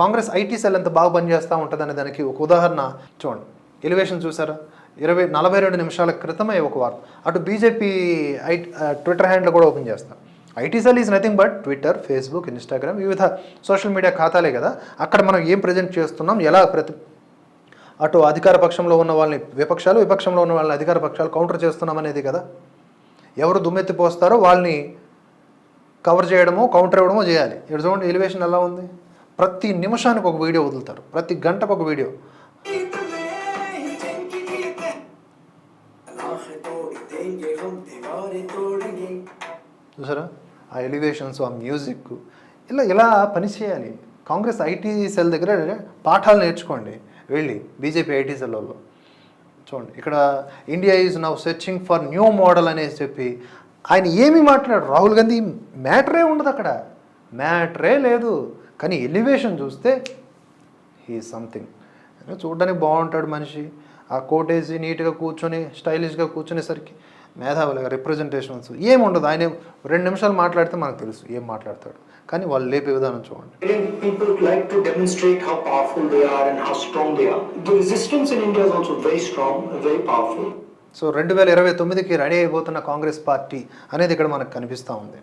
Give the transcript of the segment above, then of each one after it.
Congress IT cell ఎంత బాగా పనిచేస్తూ ఉంటుంది అనే దానికి ఒక ఉదాహరణ చూడండి. ఎలివేషన్ చూసారా? ఇరవై నలభై రెండు నిమిషాల క్రితమే ఒక వార్త. అటు బీజేపీ ఐ ట్విట్టర్ హ్యాండిల్ కూడా ఓపెన్ చేస్తాం. IT cell is nothing but Twitter Facebook Instagram వివిధ సోషల్ మీడియా ఖాతాలే కదా. అక్కడ మనం ఏం ప్రజెంట్ చేస్తున్నాం? ఎలా ప్రతి అటు అధికార పక్షంలో ఉన్న వాళ్ళని విపక్షాలు విపక్షంలో ఉన్న వాళ్ళని అధికార పక్షాలు కౌంటర్ చేస్తున్నాం అనేది కదా. ఎవరు దుమ్మెత్తి పోస్తారో వాళ్ళని కవర్ చేయడమో కౌంటర్ ఇవ్వడమో చేయాలి. ఇక్కడ చూడండి ఎలివేషన్ ఎలా ఉంది? ప్రతి నిమిషానికి ఒక వీడియో వదులుతారు. ప్రతి గంటకు ఒక వీడియో. చూసారా? ఆ ఎలివేషన్స్ ఆ మ్యూజిక్ ఇలా ఇలా పని చేయాలి. కాంగ్రెస్ ఐటీ సెల్ దగ్గర పాఠాలు నేర్చుకోండి. వెళ్ళి బీజేపీ ఐటీ సెల్ వాళ్ళు చూడండి ఇక్కడ India is now searching for new model అనేసి చెప్పి ఆయన ఏమీ మాట్లాడు రాహుల్ గాంధీ మ్యాటరే ఉండదు అక్కడ. మ్యాటరే లేదు. కానీ ఎలివేషన్ చూస్తే హీ సంథింగ్ చూడడానికి బాగుంటాడు మనిషి. ఆ కోటేసి నీట్గా కూర్చొని స్టైలిష్గా కూర్చునేసరికి మేధావులుగా రిప్రజెంటేషన్స్ ఏమి ఉండదు. ఆయన రెండు నిమిషాలు మాట్లాడితే మనకు తెలుసు ఏం మాట్లాడతాడు. కానీ వాళ్ళు లేపే విధానం చూడండి. Like to demonstrate how powerful they are and how strong they are. The resistance in India is also very strong, and very powerful. So రెండు వేల ఇరవై తొమ్మిదికి రెడీ అయిపోతున్న కాంగ్రెస్ పార్టీ అనేది ఇక్కడ మనకు కనిపిస్తూ ఉంది.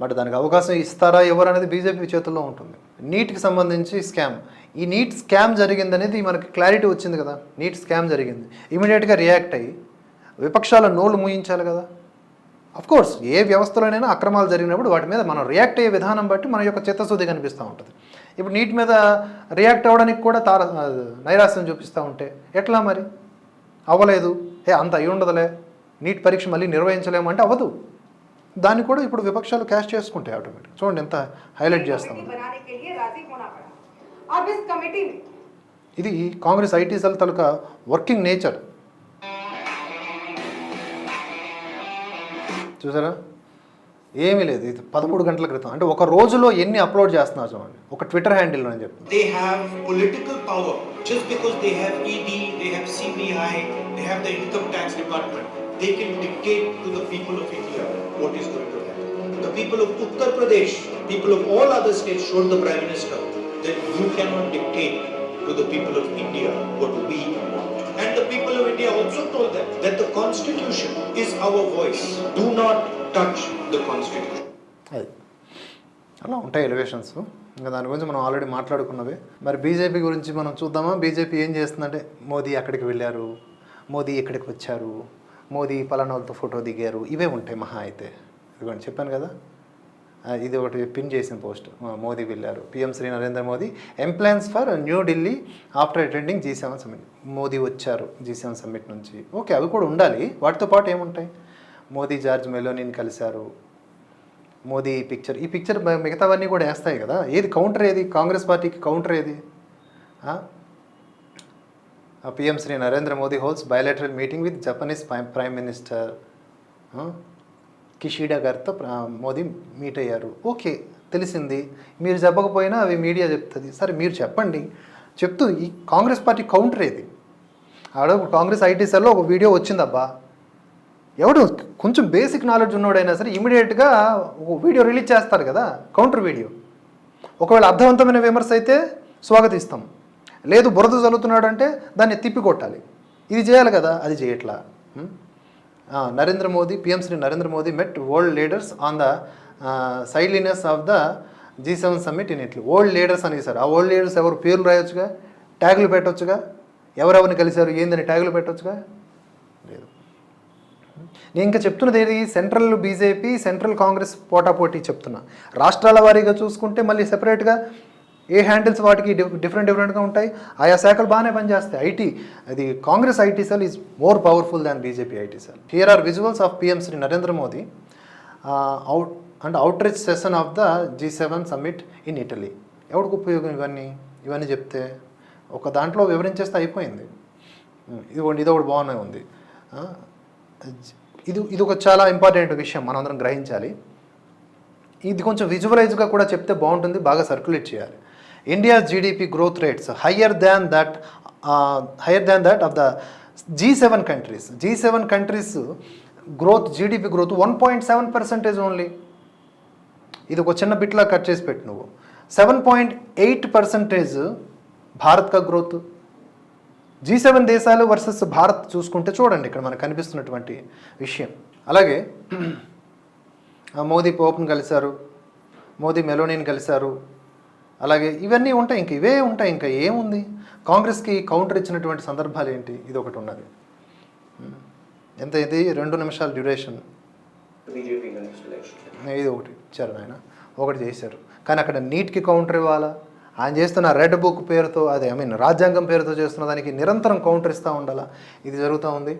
బట్ దానికి అవకాశం ఇస్తారా ఎవరు అనేది బీజేపీ చేతుల్లో ఉంటుంది. నీట్కి సంబంధించి స్కామ్. ఈ నీట్ స్కామ్ జరిగిందనేది మనకి క్లారిటీ వచ్చింది కదా. నీట్ స్కామ్ జరిగింది. ఇమీడియట్గా రియాక్ట్ అయ్యి విపక్షాల నోళ్ళు మూయించాలి కదా. అఫ్ కోర్స్ ఏ వ్యవస్థలోనైనా అక్రమాలు జరిగినప్పుడు వాటి మీద మనం రియాక్ట్ అయ్యే విధానం బట్టి మన యొక్క చిత్తశుద్ధి కనిపిస్తూ ఉంటుంది. ఇప్పుడు నీటి మీద రియాక్ట్ అవ్వడానికి కూడా తార నైరాశ్యం చూపిస్తూ ఉంటే ఎట్లా మరి? అవ్వలేదు ఏ అంత అయి ఉండదులే నీట్ పరీక్ష మళ్ళీ నిర్వహించలేము అంటే అవ్వదు. దాన్ని కూడా ఇప్పుడు విపక్షాలు క్యాష్ చేసుకుంటాయి ఆటోమేటిక్ చూడండి ఎంత హైలైట్ చేస్తాం. ఇది కాంగ్రెస్ ఐటీ సెల్ తాలూకా వర్కింగ్ నేచర్ చూసారా? ఏమీ లేదు. ఇది పదమూడు గంటల క్రితం. అంటే ఒక రోజులో ఎన్ని అప్లోడ్ చేస్తున్నారు చూడండి. ఒక ట్విట్టర్ హ్యాండిల్ అని చెప్పి they have political power just because they they CBI they the income tax department They can dictate to the people of India what is going to happen. The people of Uttar Pradesh, people of all other states showed the Prime Minister that you cannot dictate to the people of India what we want. And the people of India also told them that the constitution is our voice. Do not touch the constitution. అది అలా ఉంటాయి elevations ఇంకా దాని గురించి మనం already మాట్లాడుకున్నవి మరి BJP గురించి మనం చూద్దామా బీజేపీ ఏం చేస్తుందంటే మోదీ అక్కడికి వెళ్ళారు మోదీ ఇక్కడికి వచ్చారు మోదీ పలానోళ్ళతో వాళ్ళతో ఫోటో దిగారు ఇవే ఉంటాయి మహా అయితే. ఇదిగోండి చెప్పాను కదా? ఇది ఒకటి పిన్ చేసిన పోస్ట్. మోదీ వెళ్ళారు. PM Shri Narendra Modi emplanes for new Delhi after attending G seven summit? Modi వచ్చారు జీ సెవెన్ సమ్మిట్ నుంచి. ఓకే అవి కూడా ఉండాలి. వాటితో పాటు ఏముంటాయి? మోదీ జార్జ్ మెలోనిని కలిశారు. మోదీ పిక్చర్ ఈ పిక్చర్ మిగతావన్నీ కూడా వేస్తాయి కదా? ఏది కౌంటర్ ఏది? కాంగ్రెస్ పార్టీకి కౌంటర్ ఏది? PM Shri Narendra Modi holds bilateral meeting with Japanese prime minister Kishida గారితో ప్ర- మోదీ మీట్ అయ్యారు. ఓకే తెలిసింది. మీరు చెప్పకపోయినా అవి మీడియా చెప్తుంది. సరే మీరు చెప్పండి. చెప్తూ ఈ కాంగ్రెస్ పార్టీ కౌంటర్ ఏది? ఆడ కాంగ్రెస్ ఐటీ సెల్లో ఒక వీడియో వచ్చిందబ్బా. ఎవడు కొంచెం బేసిక్ నాలెడ్జ్ ఉన్నోడైనా సరే ఇమీడియట్గా ఒక వీడియో రిలీజ్ చేస్తారు కదా కౌంటర్ వీడియో. ఒకవేళ అర్థవంతమైన విమర్శ అయితే స్వాగతిస్తాం. లేదు బురద చల్లుతున్నాడు అంటే దాన్ని తిప్పి కొట్టాలి. ఇది చేయాలి కదా? అది చేయట్లా? Narendra Modi PM Shri Narendra Modi met world leaders on the sidelines of the G seven summit in Italy old leaders అని సార్ ఆ ఓల్డ్ లీడర్స్ ఎవరు? పేర్లు రాయొచ్చుగా? ట్యాగులు పెట్టొచ్చుగా? ఎవరెవరిని కలిశారు? ఏందని ట్యాగులు పెట్టొచ్చుగా? లేదు. నేను ఇంకా చెప్తున్నది ఏది? సెంట్రల్ బీజేపీ సెంట్రల్ కాంగ్రెస్ పోటాపోటీ చెప్తున్నా. రాష్ట్రాల వారీగా చూసుకుంటే మళ్ళీ సెపరేట్గా ఏ హ్యాండిల్స్ వాటికి డిఫరెంట్ డిఫరెంట్గా ఉంటాయి? ఆయా శాఖలు బాగానే పనిచేస్తాయి. ఐటీ అది Congress IT cell is more powerful than BJP IT cell. Here are visuals of PM Shri Narendra Modi out and outreach session of the G seven summit in Italy ఎవరికి ఉపయోగం ఇవన్నీ? ఇవన్నీ చెప్తే ఒక దాంట్లో వివరించేస్తే అయిపోయింది. ఇదిగోండి ఇది ఒకటి బాగానే ఉంది. ఇది ఇది ఒక చాలా ఇంపార్టెంట్ విషయం మనందరం గ్రహించాలి. ఇది కొంచెం విజువలైజ్గా కూడా చెప్తే బాగుంటుంది బాగా సర్క్యులేట్ చేయాలి. India GDP growth rates higher than that higher than that of the G seven countries G seven countries growth GDP growth one point seven percentage only ఇది ఒక చిన్న బిట్లా కట్ చేసి పెట్టు నువ్వు. Seven point eight percentage Bharat కా growth G seven దేశాలు versus Bharat చూసుకుంటే చూడండి ఇక్కడ మనకు కనిపిస్తున్నటువంటి విషయం. అలాగే మోదీ పోప్ను కలిశారు మోదీ మెలోనీని కలిశారు అలాగే ఇవన్నీ ఉంటాయి ఇంక ఇవే ఉంటాయి ఇంకా ఏముంది? కాంగ్రెస్కి కౌంటర్ ఇచ్చినటువంటి సందర్భాలు ఏంటి? ఇది ఒకటి ఉన్నది. ఎంత ఇది రెండు నిమిషాల డ్యూరేషన్. ఇది ఒకటి ఇచ్చారు ఆయన ఒకటి చేశారు. కానీ అక్కడ నీట్కి కౌంటర్ ఇవ్వాలా? ఆయన చేస్తున్న రెడ్ బుక్ పేరుతో అదే ఐ మీన్ రాజ్యాంగం పేరుతో చేస్తున్న దానికి నిరంతరం కౌంటర్ ఇస్తూ ఉండాలా? ఇది జరుగుతూ ఉంది.